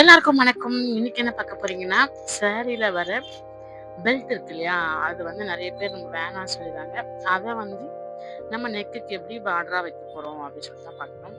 எல்லாருக்கும் வணக்கம். இன்னைக்கு என்ன பார்க்க போறீங்கன்னா சேரீல வர பெல்ட் இருக்கு இல்லையா? அது வந்து நிறைய பேர் நம்ம வேணாம்னு சொல்லிடுறாங்க. அதை வந்து நம்ம நெக்குக்கு எப்படி பார்டரா வைக்க போறோம் அப்படின்னு சொல்லிட்டு தான் பார்க்கணும்.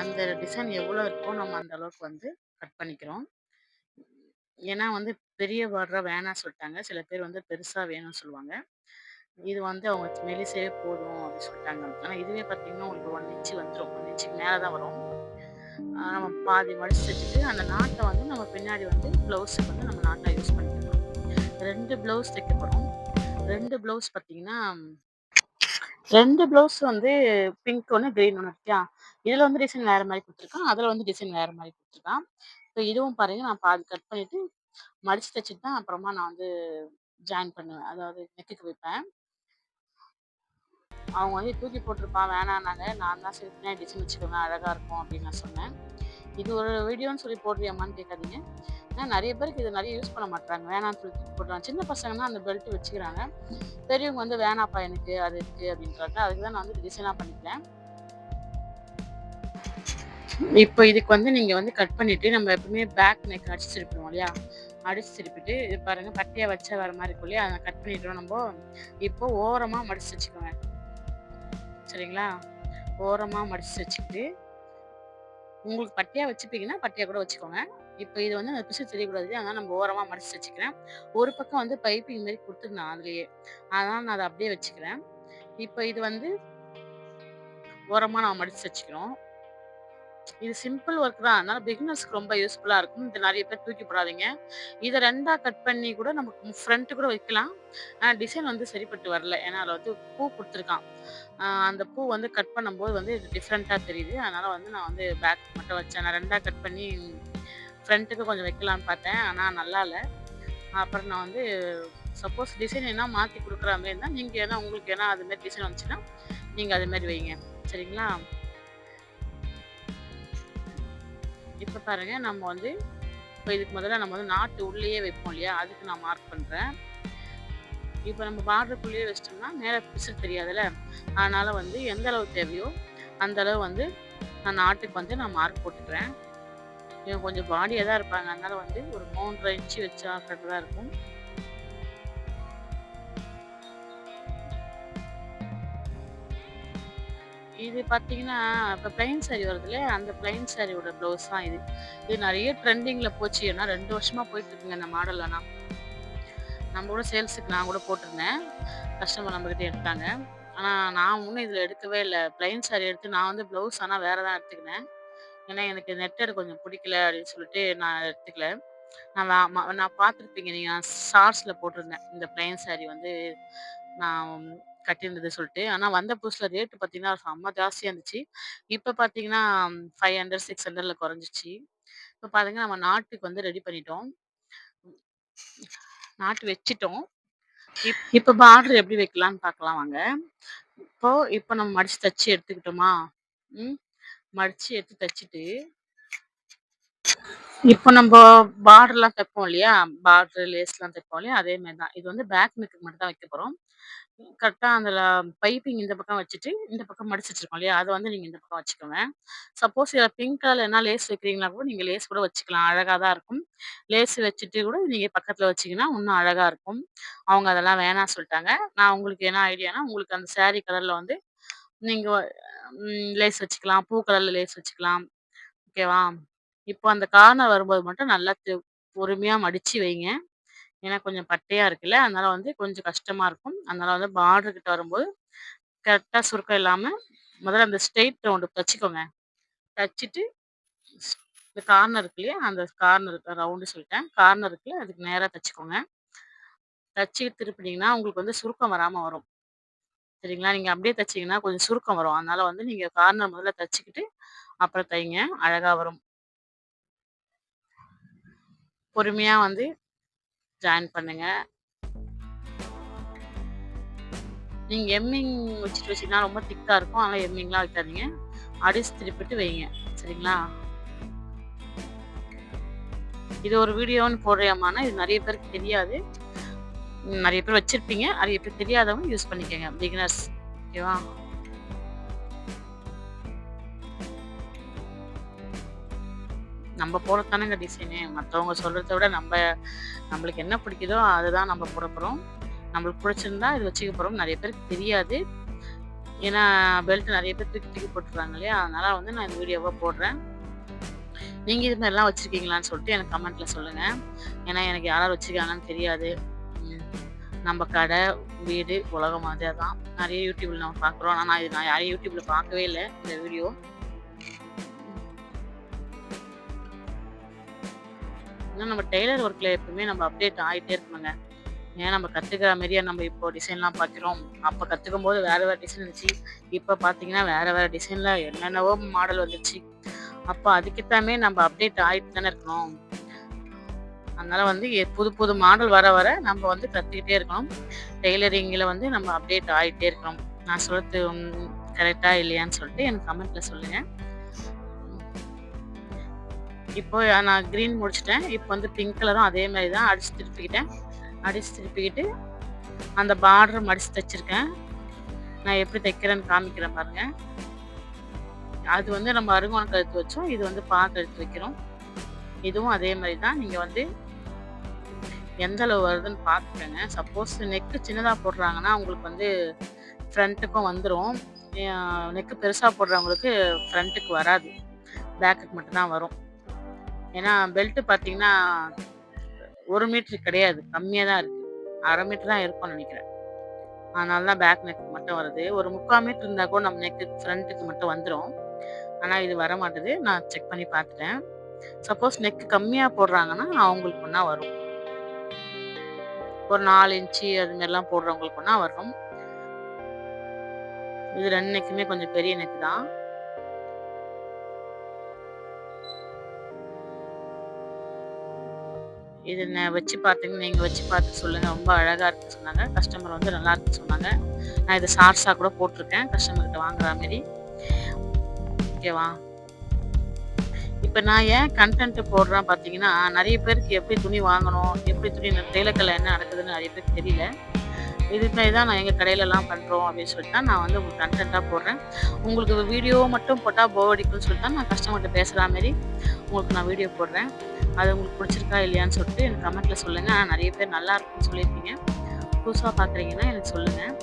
அந்த டிசைன் எவ்வளோ இருக்கோ நம்ம அந்த அளவுக்கு வந்து கட் பண்ணிக்கிறோம். ஏன்னா வந்து பெரிய பார்டரா வேணாம் சொல்லிட்டாங்க. சில பேர் வந்து பெருசா வேணும்னு சொல்லுவாங்க. இது வந்து அவங்க மெலிசே போதும் அப்படின்னு சொல்லிட்டாங்க. ஆனால் இதுவே பார்த்தீங்கன்னா உங்களுக்கு ஒன் இன்ச்சு வந்துடும் ஒன் இன்ச்சுக்கு மேலே தான் வரும். நம்ம பாதி மடிச்சு வச்சுட்டு அந்த நாட்டை வந்து நம்ம பின்னாடி வந்து ப்ளவுஸுக்கு வந்து நம்ம நாட்டை யூஸ் பண்ணிக்கலாம் ரெண்டு ப்ளவுஸ் தைக்க போகிறோம் ரெண்டு ப்ளவுஸ் பார்த்தீங்கன்னா ரெண்டு ப்ளவுஸ் வந்து பிங்க் ஒன்று க்ரீன் ஒன்று இருக்கியா இதில் வந்து டிசைன் வேறு மாதிரி கொடுத்துருக்கான். அதில் வந்து டிசைன் வேறு மாதிரி கொடுத்துருக்கான். இப்போ இதுவும் பாருங்க நான் பாதி கட் பண்ணிவிட்டு மடிச்சு தைச்சிட்டு தான் அப்புறமா நான் வந்து ஜாயின் பண்ணுவேன். அதாவது நெக்குக்கு வைப்பேன். அவங்க வந்து தூக்கி போட்டிருப்பான் வேணான்னாங்க. நான் தான் சரி பின்னாடி டிசைன் வச்சுக்கோங்க அழகாக இருக்கும் அப்படின்னு நான் சொன்னேன். இது ஒரு வீடியோன்னு சொல்லி போடுறியம்மான்னு கேட்காதீங்க. ஏன்னா நிறைய பேருக்கு இதை நிறைய யூஸ் பண்ண மாட்டாங்க வேணாம்னு சொல்லி போடுறாங்க சின்ன சின்ன பசங்கன்னா அந்த பெல்ட் வச்சுக்கிறாங்க. பெரியவங்க வந்து வேணாப்பா எனக்கு அது இருக்குது அப்படின்றாங்க. அதுக்கு தான் நான் வந்து டிசைனாக பண்ணிக்கிறேன். இப்போ இதுக்கு வந்து நீங்கள் வந்து கட் பண்ணிவிட்டு நம்ம எப்பவுமே பேக் நெக் அடிச்சு திருப்பிடுவோம் இல்லையா? அடிச்சு திருப்பிட்டு இது பாருங்கள் பட்டியாக வச்சா வர மாதிரி இருக்கும் இல்லையா? அதை கட் பண்ணிட்டோம் நம்ம. இப்போ ஓரமாக மடிச்சு வச்சுக்கோங்க. சரிங்களா? ஓரமாக மடிச்சு வச்சுக்கிட்டு உங்களுக்கு பட்டியாக வச்சுப்பீங்கன்னா பட்டியாக கூட வச்சுக்கோங்க. இப்போ இது வந்து அந்த பிசு தெரியக்கூடாது. அதனால் நம்ம ஓரமாக மடிச்சு வச்சுக்கிறேன். ஒரு பக்கம் வந்து பைப்பிங் மாதிரி கொடுத்துருந்தேன் அதுலேயே. அதனால் நான் அதை அப்படியே வச்சுக்கிறேன். இப்போ இது வந்து ஓரமாக நான் மடிச்சு வச்சுக்கிறோம். இது சிம்பிள் ஒர்க் தான். அதனால பிகினர்ஸ்க்கு ரொம்ப யூஸ்ஃபுல்லாக இருக்கும். இது நிறைய பேர் தூக்கி போடாதீங்க. இதை ரெண்டாக கட் பண்ணி கூட நமக்கு ஃப்ரண்ட் கூட வைக்கலாம். ஆனால் டிசைன் வந்து சரிப்பட்டு வரல. ஏன்னா அதில் வந்து பூ கொடுத்துருக்கான். அந்த பூ வந்து கட் பண்ணும்போது வந்து இது டிஃப்ரெண்ட்டாக தெரியுது. அதனால் வந்து நான் வந்து பேக் மட்டும் வச்சேன். நான் ரெண்டாக கட் பண்ணி ஃப்ரண்ட்டுக்கு கொஞ்சம் வைக்கலான்னு பார்த்தேன். ஆனால் நல்லா இல்லை. அப்புறம் நான் வந்து சப்போஸ் டிசைன் என்ன மாற்றி கொடுக்குற மாதிரி இருந்தால் நீங்கள் ஏன்னா உங்களுக்கு ஏன்னா அதுமாரி டிசைன் வந்துச்சுன்னா நீங்கள் அதுமாரி வைங்க. சரிங்களா? இப்போ பாருங்க நம்ம வந்து இப்போ இதுக்கு முதல்ல நம்ம வந்து நாட்டு உள்ளேயே வைப்போம் இல்லையா? அதுக்கு நான் மார்க் பண்ணுறேன் இப்போ நம்ம பார்டருக்குள்ளேயே வச்சிட்டோம்னா மேலே பிசு தெரியாதுல்ல? அதனால் வந்து எந்த அளவு தேவையோ அந்த அளவு வந்து நான் நாட்டுக்கு வந்து நான் மார்க் போட்டுக்கிறேன். இவங்க கொஞ்சம் பாடியாக தான் இருப்பாங்க. அதனால் வந்து ஒரு மூன்றரை இன்ச்சு வச்சா கரெக்டாக இருக்கும். இது பார்த்தீங்கன்னா இப்போ பிளைன் சாரி வருது இல்லையா அந்த பிளைன் சாரியோட ப்ளவுஸ் தான் இது. இது நிறைய ட்ரெண்டிங்கில் போச்சு. ஏன்னா ரெண்டு வருஷமாக போயிட்டுருக்குங்க இந்த மாடல் ஆனால் நம்ம கூட சேல்ஸுக்கு நான் கூட போட்டிருந்தேன். கஸ்டமர் நம்மக்கிட்ட எடுத்தாங்க. ஆனால் நான் ஒன்றும் இதில் எடுக்கவே இல்லை. பிளைன் சாரி எடுத்து நான் வந்து ப்ளவுஸ் ஆனால் வேறு தான் எடுத்துக்கினேன். ஏன்னா எனக்கு நெட்டர் கொஞ்சம் பிடிக்கல அப்படின்னு சொல்லிட்டு நான் எடுத்துக்கல. நான் நான் பார்த்துருப்பீங்க நீங்கள் ஷார்ட்ஸில் போட்டிருந்தேன். இந்த பிளைன் சாரி வந்து நான் கட்டியிருந்தது சொல்லிட்டு. ஆனால் வந்த புதுசில் ரேட்டு பார்த்தீங்கன்னா செம்ம ஜாஸ்தியாக இருந்துச்சு. இப்போ பார்த்தீங்கன்னா ஃபைவ் ஹண்ட்ரட் சிக்ஸ் ஹண்ட்ரடில் குறைஞ்சிச்சு இப்போ பாருங்க நம்ம நாட்டுக்கு வந்து ரெடி பண்ணிட்டோம். நாட்டு வச்சிட்டோம். இப் இப்போ பார்டர் எப்படி வைக்கலாம்னு பார்க்கலாம் வாங்க. இப்போ இப்போ நம்ம மடிச்சு தச்சு எடுத்துக்கிட்டோமா? ம் மடிச்சு எடுத்து தச்சுட்டு இப்போ நம்ம பார்டர்லாம் தைப்போம் இல்லையா? பார்டர் லேஸ்லாம் தைப்போம் இல்லையா? அதே மாதிரி தான். இது வந்து பேக் நெக்கு மட்டும் தான் வைக்க போகிறோம் கரெக்டாக அந்த பைப்பிங் இந்த பக்கம் வச்சுட்டு இந்த பக்கம் மடிச்சு வச்சிருக்கோம் இல்லையா? அதை வந்து நீங்கள் இந்த பக்கம் வச்சுக்கோங்க. சப்போஸ் இதில் பிங்க் கலர் என்ன லேஸ் வைக்கிறீங்களா கூட நீங்கள் லேஸ் கூட வச்சுக்கலாம். அழகாக தான் இருக்கும். லேஸ் வச்சுட்டு கூட நீங்கள் பக்கத்தில் வச்சிங்கன்னா இன்னும் அழகாக இருக்கும். அவங்க அதெல்லாம் வேணாம் சொல்லிட்டாங்க. நான் உங்களுக்கு என்ன ஐடியானா உங்களுக்கு அந்த saree கலரில் வந்து நீங்கள் லேஸ் வச்சுக்கலாம். பூ கலரில் லேஸ் வச்சுக்கலாம். ஓகேவா? இப்போ அந்த கார்னர் வரும்போது மட்டும் நல்லா பொறுமையாக மடித்து வைங்க. ஏன்னா கொஞ்சம் பட்டையாக இருக்குல்ல. அதனால வந்து கொஞ்சம் கஷ்டமாக இருக்கும். அதனால வந்து பார்டர் கிட்ட வரும்போது கரெக்டாக சுருக்கம் இல்லாமல் முதல்ல அந்த ஸ்ட்ரெயிட் ரவுண்டு தச்சுக்கோங்க தச்சுட்டு இந்த கார்னர் இருக்கு இல்லையா? அந்த கார்னர் ரவுண்டு சொல்லிட்டேன். கார்னர் இருக்குல்ல? அதுக்கு நேராக தச்சுக்கோங்க. தச்சு திருப்பினீங்கன்னா உங்களுக்கு வந்து சுருக்கம் வராமல் வரும். சரிங்களா? நீங்கள் அப்படியே தைச்சிங்கன்னா கொஞ்சம் சுருக்கம் வரும். அதனால வந்து நீங்கள் கார்னர் முதல்ல தச்சுக்கிட்டு அப்புறம் தைங்க. அழகாக வரும். பொறுமையாக வந்து ஜாயின் பண்ணுங்க. நீங்க எம்மிங் வச்சுட்டு வச்சீங்கன்னா ரொம்ப திக்கா இருக்கும். அதனால எம்மிங்லாம் வைக்காதீங்க அடிச்சு திருப்பிட்டு வைங்க. சரிங்களா? இது ஒரு வீடியோன்னு போடுறியாமான்னா இது நிறைய பேருக்கு தெரியாது. நிறைய பேர் வச்சிருப்பீங்க. நிறைய பேர் தெரியாதவங்க யூஸ் பண்ணிக்கோங்க. பிகினர்ஸ் ஓகேவா? நம்ம போடுறதானங்க டிசைனு மற்றவங்க சொல்கிறத விட நம்ம நம்மளுக்கு என்ன பிடிக்குதோ அதுதான் நம்ம போட போகிறோம் நம்மளுக்கு பிடிச்சிருந்தா இது வச்சுக்க போகிறோம் நிறைய பேருக்கு தெரியாது. ஏன்னா பெல்ட் நிறைய பேர் தூக்கி தூக்கி போட்டுருவாங்க இல்லையா? அதனால் வந்து நான் இந்த வீடியோவாக போடுறேன். நீங்கள் இது மாதிரிலாம் வச்சுருக்கீங்களான்னு சொல்லிட்டு எனக்கு கமெண்ட்டில் சொல்லுங்கள் ஏன்னா எனக்கு யாராவது வச்சுருக்காங்கன்னு தெரியாது. நம்ம கடை வீடு உலகம் மாதிரி தான். நிறைய யூடியூப்பில் நம்ம பார்க்குறோம். ஆனால் நான் இது நான் யாரையும் யூடியூப்பில் பார்க்கவே இல்லை இந்த வீடியோ இன்னும் நம்ம டெய்லர் ஒர்க்கில் எப்பவுமே நம்ம அப்டேட் ஆகிட்டே இருக்கணுங்க. ஏன் நம்ம கற்றுக்கிற மாரியே நம்ம இப்போ டிசைன்லாம் பார்க்குறோம் அப்போ கற்றுக்கும் போது வேறு வேறு டிசைன் இருந்துச்சு. இப்போ பார்த்தீங்கன்னா வேறு வேறு டிசைனில் என்னென்னவோ மாடல் வந்துச்சு. அப்போ அதுக்கேற்றாமே நம்ம அப்டேட் ஆகிட்டு தானே இருக்கணும். அதனால் வந்து புது புது மாடல் வர வர நம்ம வந்து கற்றுக்கிட்டே இருக்கணும். டெய்லரிங்கில் வந்து நம்ம அப்டேட் ஆகிட்டே இருக்கணும். நான் சொல்கிறது கரெக்டாக இல்லையான்னு சொல்லிட்டு எனக்கு கமெண்ட்டில் சொல்லுங்கள் இப்போ நான் க்ரீன் முடிச்சிட்டேன். இப்போ வந்து பிங்க் கலரும் அதே மாதிரி தான் அடித்து திருப்பிக்கிட்டேன். அடித்து திருப்பிக்கிட்டு அந்த பார்டர் மடித்து தைச்சிருக்கேன். நான் எப்படி தைக்கிறேன்னு காமிக்கிறேன் பாருங்கள் அது வந்து நம்ம அருங்கோணம் கழுத்து வச்சோம். இது வந்து பா கழுத்து வைக்கிறோம். இதுவும் அதே மாதிரி தான். நீங்கள் வந்து எந்த அளவு வருதுன்னு பார்த்துக்கோங்க. சப்போஸ் நெக்கு சின்னதாக போடுறாங்கன்னா உங்களுக்கு வந்து ஃப்ரண்ட்டுக்கும் வந்துடும் நெக்கு பெருசாக போடுறவங்களுக்கு ஃப்ரண்ட்டுக்கு வராது. பேக்குக்கு மட்டும்தான் வரும். ஏன்னா பெல்ட்டு பார்த்தீங்கன்னா ஒரு மீட்ரு கிடையாது. கம்மியாக தான் இருக்குது அரை மீட்ரு தான் இருக்கும்னு நினைக்கிறேன். அதனால தான் பேக் நெக்கு மட்டும் வருது. ஒரு முக்கால் மீட்ரு இருந்தால் கூட நம்ம நெக்கு ஃப்ரண்ட்டுக்கு மட்டும் வந்துடும் ஆனால் இது வர மாட்டுது நான் செக் பண்ணி பார்த்துட்டேன் சப்போஸ் நெக்கு கம்மியாக போடுறாங்கன்னா அவங்களுக்கு ஒன்றா வரும். ஒரு நாலு இன்ச்சு அது மாதிரிலாம் போடுறவங்களுக்கு ஒன்றா வரும். இது ரெண்டு நெக்குமே கொஞ்சம் பெரிய நெக்கு தான். இது என்ன வச்சு பார்த்துங்க நீங்கள் வச்சு பார்த்து சொல்லுங்கள் ரொம்ப அழகாக இருக்குன்னு சொன்னாங்க. கஸ்டமர் வந்து நல்லா இருக்குன்னு சொன்னாங்க. நான் இதை ஷார்ட்ஸாக கூட போட்டிருக்கேன். கஸ்டமர்கிட்ட வாங்குற மாரி ஓகேவா இப்போ நான் ஏன் கண்டென்ட் போடுறேன் பார்த்தீங்கன்னா நிறைய பேருக்கு எப்படி துணி வாங்கணும் எப்படி துணி டெய்லக்கல்ல என்ன நடக்குதுன்னு நிறைய பேருக்கு தெரியல. இது மாதிரி தான் நான் எங்கள் கடையிலலாம் பண்ணுறோம் அப்படின்னு சொல்லிட்டு தான் நான் வந்து உங்களுக்கு கண்டென்ட்டாக போடுறேன். உங்களுக்கு வீடியோ மட்டும் போட்டால் போர் அடிக்கும்னு சொல்லிட்டு தான் நான் கஸ்டமர்கிட்ட பேசுகிற மாதிரி உங்களுக்கு நான் வீடியோ போடுறேன். அது உங்களுக்கு பிடிச்சிருக்கா இல்லையான்னு சொல்லிட்டு எனக்கு கமெண்ட்டில் சொல்லுங்கள் ஆனால் நிறைய பேர் நல்லா இருக்குன்னு சொல்லியிருக்கீங்க. புதுசாக பார்க்குறீங்கன்னா எனக்கு சொல்லுங்கள்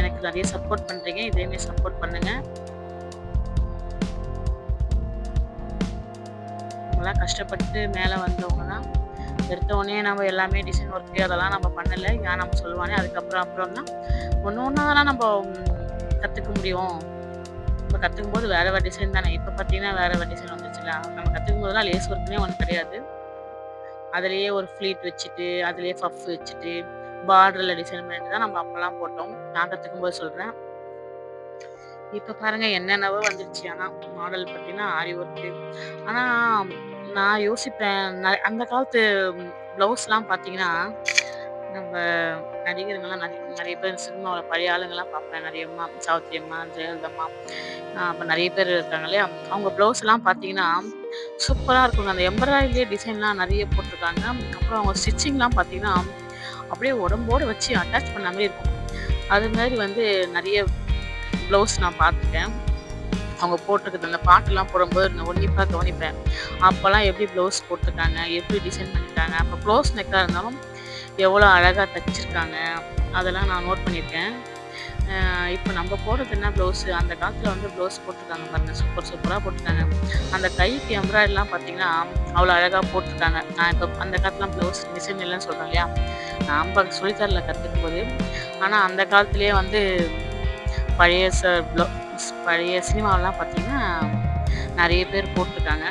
எனக்கு நிறைய சப்போர்ட் பண்ணுறீங்க இதேமாரி சப்போர்ட் பண்ணுங்கள் அவங்களாம் கஷ்டப்பட்டு மேலே வந்தவங்க தான் எடுத்தோடனே நம்ம எல்லாமே டிசைன் ஒர்க்கு அதெல்லாம் நம்ம பண்ணலை. ஏன் நம்ம சொல்லுவானே? அதுக்கப்புறம் அப்புறம் தான். ஒன்று ஒன்றா தான் நம்ம கற்றுக்க முடியும். நம்ம கற்றுக்கும் போது வேறு வேறு டிசைன் தானே. இப்போ பார்த்தீங்கன்னா வேறு வேறு டிசைன் வந்துச்சுல நம்ம கற்றுக்கும் போதெல்லாம் லேஸ் ஒர்க்குனே ஒன்று கிடையாது. அதுலேயே ஒரு ஃப்ளீட் வச்சுட்டு அதுலேயே ஃபஃப் வச்சுட்டு பார்டரில் டிசைன் பண்ணிட்டு தான் நம்ம அப்போல்லாம் போட்டோம். நான் கற்றுக்கும் போது சொல்கிறேன் இப்போ பாருங்கள் என்னென்னவோ வந்துடுச்சு ஆனால் மாடல் பார்த்தீங்கன்னா ஆரி ஒர்க்கு ஆனால் நான் யோசிப்பேன். அந்த காலத்து ப்ளவுஸ்லாம் பார்த்தீங்கன்னா நம்ம நடிகருங்கெல்லாம் நிறைய நிறைய பேர் சினிமாவில் பழைய ஆளுங்கெல்லாம் பார்ப்பேன். நிறைய அம்மா சாவித்திரி அம்மா ஜெயலலிதம்மா அப்போ நிறைய பேர் இருக்காங்க இல்லையா? அவங்க ப்ளவுஸ்லாம் பார்த்தீங்கன்னா சூப்பராக இருக்குங்க. அந்த எம்ப்ராய்டரி டிசைன்லாம் நிறைய போட்டிருக்காங்க. அப்புறம் அவங்க ஸ்டிச்சிங்லாம் பார்த்தீங்கன்னா அப்படியே உடம்போடு வச்சு அட்டாச் பண்ண மாதிரி இருக்கும். அது மாதிரி வந்து நிறைய ப்ளவுஸ் நான் பார்த்துருக்கேன். அவங்க போட்டிருக்குது அந்த பாட்டுலாம் போடும்போது நான் உன்னிப்பாக கவனிப்பேன். அப்போல்லாம் எப்படி ப்ளவுஸ் போட்டிருக்காங்க எப்படி டிசைன் பண்ணியிருக்காங்க அப்போ க்ளோஸ் நெக்காக இருந்தாலும் எவ்வளோ அழகாக தைச்சிருக்காங்க அதெல்லாம் நான் நோட் பண்ணியிருக்கேன். இப்போ நம்ம போடுறது என்ன ப்ளவுஸு அந்த காலத்தில் வந்து ப்ளவுஸ் போட்டிருக்காங்க பாருங்கள் சூப்பர் சூப்பராக போட்டிருக்காங்க. அந்த கைக்கு எம்ப்ராய்டரிலாம் பார்த்தீங்கன்னா அவ்வளோ அழகாக போட்டிருக்காங்க. நான் இப்போ அந்த காலத்துலாம் ப்ளவுஸ் டிசைன் இல்லைன்னு சொல்கிறேன் இல்லையா? நம்ம சொல்லித்தரில் கற்றுக்கும் போது ஆனால் அந்த காலத்துலேயே வந்து பழைய ச ப்ளவு பழைய சினிமாவெல்லாம் பார்த்திங்கன்னா நிறைய பேர் போட்டிருக்காங்க.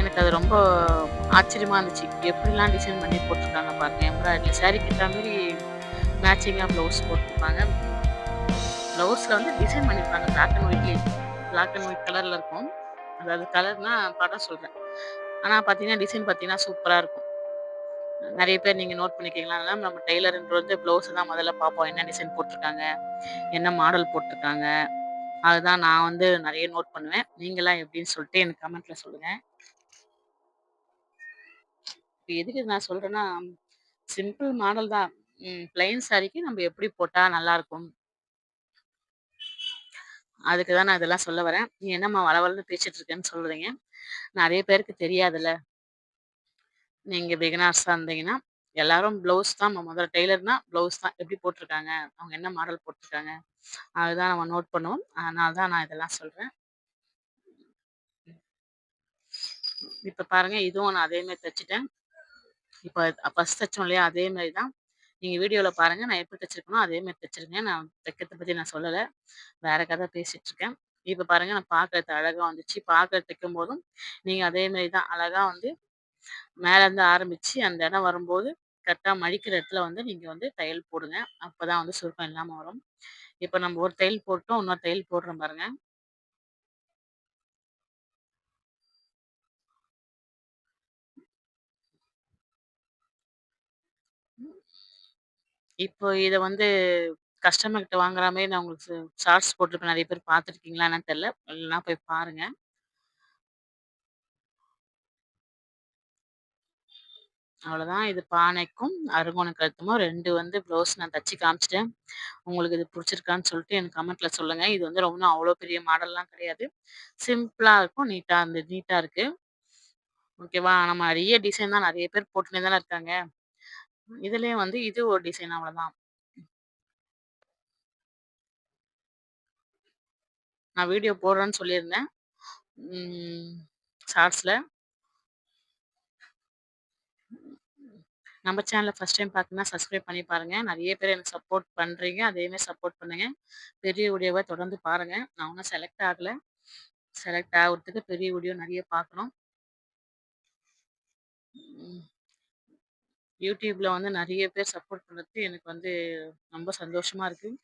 எனக்கு அது ரொம்ப ஆச்சரியமாக இருந்துச்சு. எப்படிலாம் டிசைன் பண்ணி போட்டிருக்காங்க பாருங்கள் எம்ப்ராய்டரி சாரீக்கு ஏற்ற மாதிரி மேட்சிங்காக ப்ளவுஸ் போட்டிருப்பாங்க. ப்ளவுஸில் வந்து டிசைன் பண்ணியிருப்பாங்க பிளாக் அண்ட் ஒயிட்லேயே பிளாக் அண்ட் ஒயிட் கலரில் இருக்கும். அதாவது கலர்னால் படம் சொல்கிறேன் ஆனால் பார்த்தீங்கன்னா டிசைன் பார்த்தீங்கன்னா சூப்பராக இருக்கும். நிறைய பேர் நீங்கள் நோட் பண்ணிக்கிங்களா நம்ம டெய்லருன்றது ப்ளவுஸ் தான் முதல்ல பார்ப்போம் என்ன டிசைன் போட்டிருக்காங்க? என்ன மாடல் போட்டிருக்காங்க? அதுதான் நான் வந்து நிறைய நோட் பண்ணுவேன். நீங்களாம் எப்படின்னு சொல்லிட்டு எனக்கு கமெண்ட்டில் சொல்லுங்கள் இப்போ எதுக்கு நான் சொல்கிறேன்னா சிம்பிள் மாடல் தான். பிளைன் சாரிக்கு நம்ம எப்படி போட்டால் நல்லாயிருக்கும் அதுக்கு தான் நான் இதெல்லாம் சொல்ல வரேன். "நீ என்னம்மா வளவளன்னு பேசிட்டு இருக்கேன்னு" சொல்றீங்க. நிறைய பேருக்கு தெரியாதுல்ல. நீங்க பிகினர்ஸா இருந்தீங்கன்னா, எல்லாரும் ப்ளவுஸ் தான் நம்ம முதல்ல டெய்லர்னா ப்ளவுஸ் தான். எப்படி போட்டுருக்காங்க? அவங்க என்ன மாடல் போட்டுருக்காங்க? அதுதான் நம்ம நோட் பண்ணுவோம். அதனால தான் நான் இதெல்லாம் சொல்றேன். இப்ப பாருங்க, இதுவும் நான் அதே மாரி தச்சுட்டேன். இப்ப ஃபர்ஸ்ட் தச்சோம் இல்லையா? அதே மாரி தான். நீங்க வீடியோல பாருங்க. நான் எப்படி தச்சிருக்கனோ, அதே மாரி தச்சிருக்கேன். நான் தைக்கிறத பத்தி நான் சொல்லல. வேற கதை பேசிட்டு இருக்கேன். இப்ப பாருங்க, நான் பார்க்கறது அழகா வந்துச்சு. பார்க்கறது தைக்கும்போதும், நீங்க அதே மாரி தான் அழகா வந்து மேலேருந்து ஆரம்பிச்சு, அந்த இடம் வரும்போது, கரெக்டாக மடிக்கிற இடத்துல வந்து நீங்க வந்து தையல் போடுங்க. அப்பதான் வந்து சுருக்கம் இல்லாம வரும். இப்ப நம்ம ஒரு தையல் போட்டோம். இன்னொரு தையல் போடுறோம் பாருங்க. இப்போ இதை வந்து கஸ்டமர்கிட்ட வாங்குற மாதிரி நான் உங்களுக்கு ஷார்ட்ஸ் போட்டிருப்பேன். நிறைய பேர் பார்த்துருக்கீங்களா என்னன்னு தெரியல. போய் பாருங்க. அவ்வளோதான். இது பானைக்கும், அருங்கோண கழுத்துமும் 2 வந்து ப்ளவுஸ் நான் தச்சு காமிச்சுட்டேன். உங்களுக்கு இது புடிச்சிருக்கான்னு சொல்லிட்டு எனக்கு கமெண்ட்ல சொல்லுங்க. இது வந்து ரொம்ப அவ்வளோ பெரிய மாடல்லாம் கிடையாது. சிம்பிளா இருக்கும். நீட்டா இருந்து நீட்டா இருக்கு. ஓகேவா? நம்ம நிறைய டிசைன் தான் நிறைய பேர் போட்டுன்னே தானே இருக்காங்க. இதுலேயும் வந்து இது ஒரு டிசைன் அவ்வளோதான். நான் வீடியோ போடுறேன்னு சொல்லியிருந்தேன். ம் ஷார்ட்ஸ்ல. நம்ம சேனலை ஃபஸ்ட் டைம் பார்க்கணும்னா சப்ஸ்கிரைப் பண்ணி பாருங்கள் நிறைய பேர் எனக்கு சப்போர்ட் பண்ணுறீங்க அதேமாதிரி சப்போர்ட் பண்ணுங்க. பெரிய வீடியோவை தொடர்ந்து பாருங்கள் நான் ஒன்றும் செலக்ட் ஆகலை. செலக்ட் ஆகுறதுக்கு பெரிய வீடியோ நிறைய பார்க்கணும். யூடியூப்பில் வந்து நிறைய பேர் சப்போர்ட் பண்ணுறது எனக்கு வந்து ரொம்ப சந்தோஷமாக இருக்குது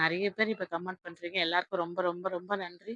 நிறைய பேர் இப்போ கமெண்ட் பண்ணுறீங்க எல்லாருக்கும் ரொம்ப ரொம்ப ரொம்ப நன்றி.